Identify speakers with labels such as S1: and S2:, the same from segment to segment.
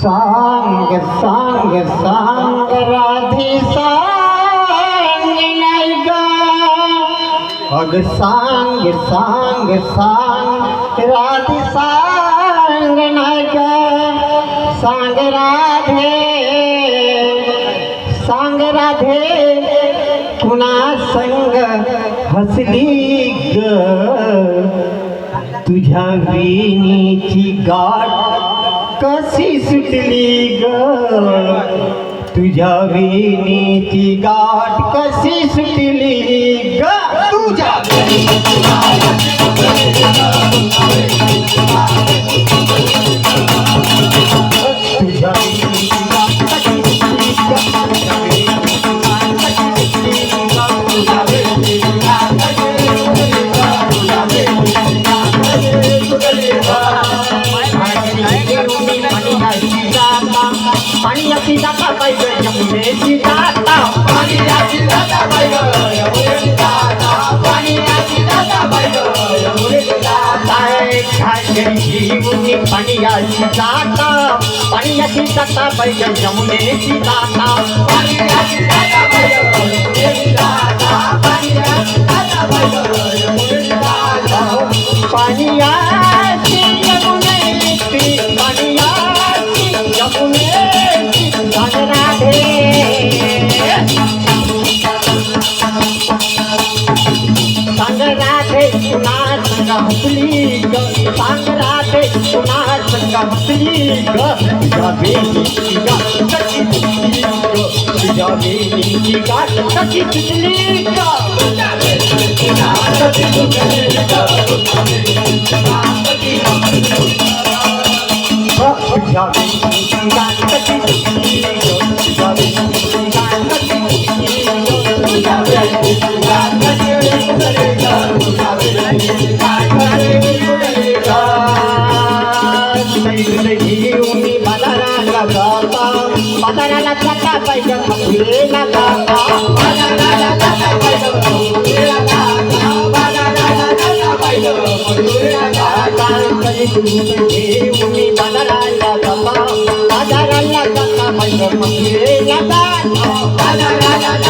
S1: सांग सांग सांग, राधे सांग, नाही गा. अग सांग सांग सांग, राधे सांग, नाही गा. सांग राधे सांग राधे, कुणा संग हसली ग? तुझ्या वेणीची गाठ कशी सुटली ग? तुझ्या वेणीची गाठ कशी सुटली ग? तुझ्या तुझ्या पाणी अशी जाता पाहिजे यमुनेची जाता पाणी अशी जाता पाहिजे यमुनेची जाता पाणी अशी जाता पाहिजे यमुनेची जाता पाणी अशी जाता पाणी अशी जाता पाहिजे यमुनेची जाता पाणी अशी जाता पाहिजे यमुनेची जाता पाणी अशी जाता पाहिजे यमुनेची जाता पाणी கத்திக கவிக கட்டி துத்திக கவிக கட்டி துத்திக கட்டி துத்திக கட்டி துத்திக जाता पगाराला जाता पैसा खपलेला जाता जाता पैसा खपलेला जाता पगाराला जाता जाता कधी तुम्ही मुली पगाराला जाता जाता पैसा खपलेला जाता पगाराला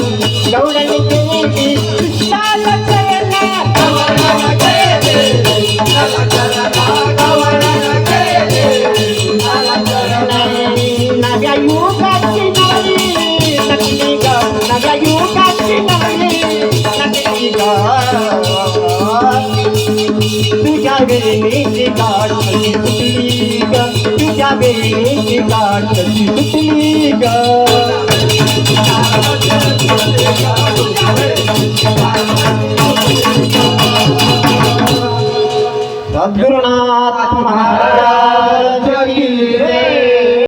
S1: तुझ्या वेळेची काढ कशी तुटली ग तुझ्या वेळेची काढ कशी तुटली ग सद्गुरुना